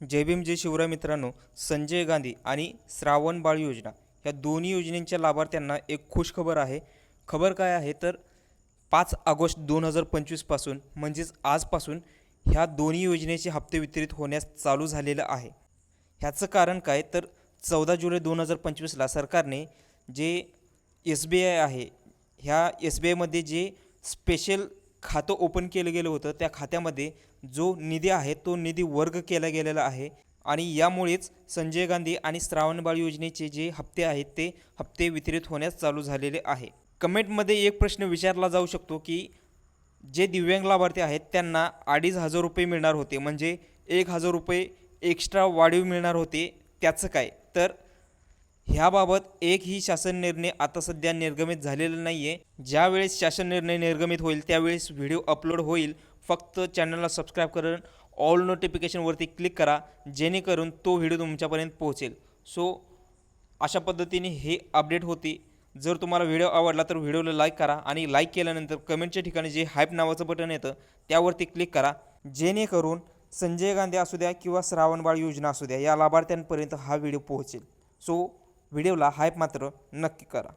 जय भीम जय शिवराय मित्रांनो संजय गांधी आणि श्रावण बाळ योजना या दोन्ही योजनेच्या लाभार्थ्यांना एक खुश खबर आहे. खबर काय आहे तर पाच ऑगस्ट दोन हजार पंचवीसपासून म्हणजेच आजपासून ह्या दोन्ही योजनेचे हप्ते वितरित होण्यास चालू झालेलं आहे. ह्याचं कारण काय तर चौदा जुलै दोन हजार पंचवीसला सरकारने जे एस बी आय आहे ह्या एस बी आयमध्ये जे स्पेशल खातं ओपन केलं गेलं होतं त्या खात्यामध्ये जो निधी आहे तो निधी वर्ग केला गेलेला आहे. आणि यामुळेच संजय गांधी आणि श्रावणबाळ योजनेचे जे हप्ते आहेत ते हप्ते वितरित होण्यास चालू झालेले आहे. कमेंटमध्ये एक प्रश्न विचारला जाऊ शकतो की जे दिव्यांग लाभार्थी आहेत त्यांना अडीच हजार रुपये मिळणार होते. म्हणजे एक हजार रुपये एक्स्ट्रा वाढीव मिळणार होते त्याचं काय? तर ह्याबाबत एकही शासन निर्णय आता सध्या निर्गमित झालेला नाही आहे ज्यावेळेस शासन निर्णय निर्गमित होईल त्यावेळेस व्हिडिओ अपलोड होईल. फक्त चॅनलला सबस्क्राईब करून ऑल नोटिफिकेशनवरती क्लिक करा जेणेकरून तो व्हिडिओ तुमच्यापर्यंत पोहोचेल. सो अशा पद्धतीने हे अपडेट होती. जर तुम्हाला व्हिडिओ आवडला तर व्हिडिओला लाईक करा आणि लाईक केल्यानंतर कमेंटच्या ठिकाणी जे हाईप नावाचं बटन येतं त्यावरती क्लिक करा. जेणेकरून संजय गांधी असू द्या किंवा श्रावणबाळ योजना असू द्या या लाभार्थ्यांपर्यंत हा व्हिडिओ पोहोचेल. सो व्हिडिओला हायप मात्र नक्की करा.